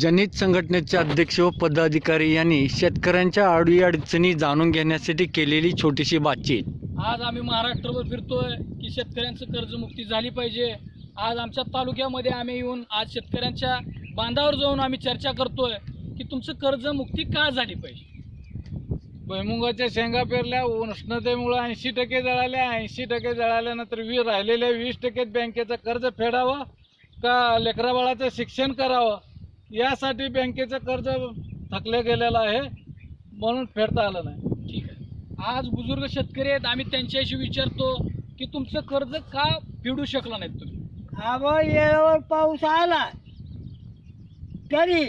जनहित संघटनेचे अध्यक्ष व पदाधिकारी यांनी शेतकऱ्यांच्या अडीअडचणी जाणून घेण्यासाठी केलेली छोटीशी बातचीत. आज आम्ही महाराष्ट्रभर फिरतोय की शेतकऱ्यांचं कर्जमुक्ती झाली पाहिजे. आज आमच्या तालुक्यामध्ये आम्ही येऊन आज शेतकऱ्यांच्या बांधावर जाऊन आम्ही चर्चा करतोय की तुमचं कर्जमुक्ती का झाली पाहिजे? भुईमुगाच्या शेंगा पेरल्या उष्णतेमुळे ऐंशी टक्के जळाल्या ऐंशी टक्के जळाल्यानंतर वी राहिलेल्या वीस टक्के बँकेचं कर्ज फेडावं का लेकराबाळाचं शिक्षण करावं? यासाठी बँकेचं कर्ज थकलं गेलेलं आहे म्हणून फेडता आलं नाही. ठीक आहे. आज बुजुर्ग शेतकरी आहेत आम्ही त्यांच्याशी विचारतो की तुमचं कर्ज का फेडू शकला नाहीत तुम्ही? अगो येळेवर पाऊस आला तरी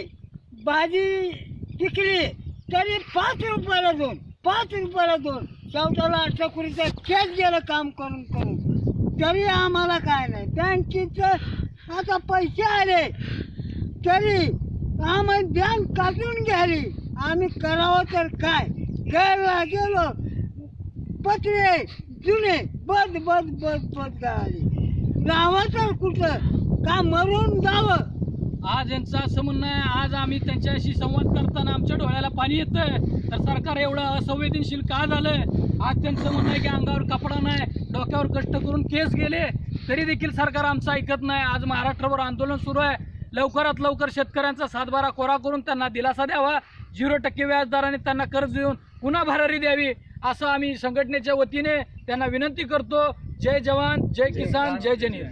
भाजी पिकली तरी पाच रुपयाला दोन पाच रुपयाला दोन. चौदाला अठ्ठाकुरीचा खेच गेलं काम करून करून. तरी आम्हाला काय नाही. बँकेचं आता पैसे आले. तरी आम्ही बँक काढून घ्याली आम्ही करावं तर काय? घरला गेलो पत्रे जुने बद बद बद बद गळाली जावं तर कुठं? का मरून जावं? आज यांचं असं म्हणणं आहे आज आम्ही त्यांच्याशी संवाद करताना आमच्या डोळ्याला पाणी येतंय. तर सरकार एवढं असंवेदनशील का झालं आज त्यांचं म्हणणं आहे की अंगावर कपडा नाही डोक्यावर कष्ट करून केस गेले तरी देखील सरकार आमचं ऐकत नाही. आज महाराष्ट्रभर आंदोलन सुरू आहे. लवकरात लवकर शेतकऱ्यांचा सातबारा कोरा करून त्यांना दिलासा द्यावा. झिरो टक्के व्याजदराने त्यांना कर्ज देऊन पुन्हा भरारी द्यावी असं आम्ही संघटनेच्या वतीने त्यांना विनंती करतो. जय जवान जय किसान जय जनीर